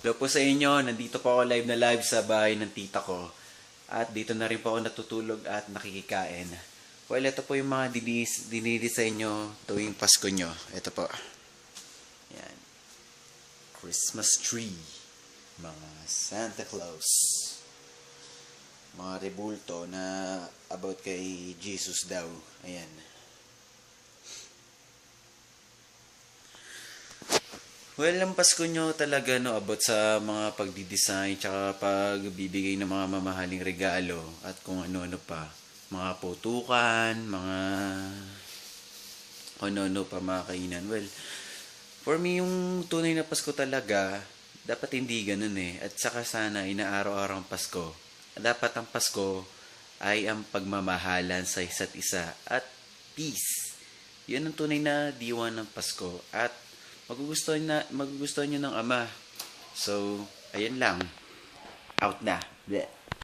Hello po sa inyo, nandito po ako live na live sa bahay ng tita ko. At dito na rin po ako natutulog at nakikikain. Well, ito po yung mga dinis, dinidesign nyo tuwing Pasko nyo. Ito po. Yan. Christmas tree. Mga Santa Claus. Mga rebulto na about kay Jesus daw. Ayan. Well, ang Pasko nyo talaga no, about sa mga pagdidesign tsaka pagbibigay ng mga mamahaling regalo at kung ano-ano pa. Mga putukan, mga ano-ano pa mga kainan. Well, for me, yung tunay na Pasko talaga, dapat hindi ganun eh. At saka sana, inaaraw-araw ang Pasko. Dapat ang Pasko ay ang pagmamahalan sa isa't isa at peace. Yun ang tunay na diwa ng Pasko. At magugustuhan na magugustuhan niyo ng ama. So, ayun lang. Out na. Bleh.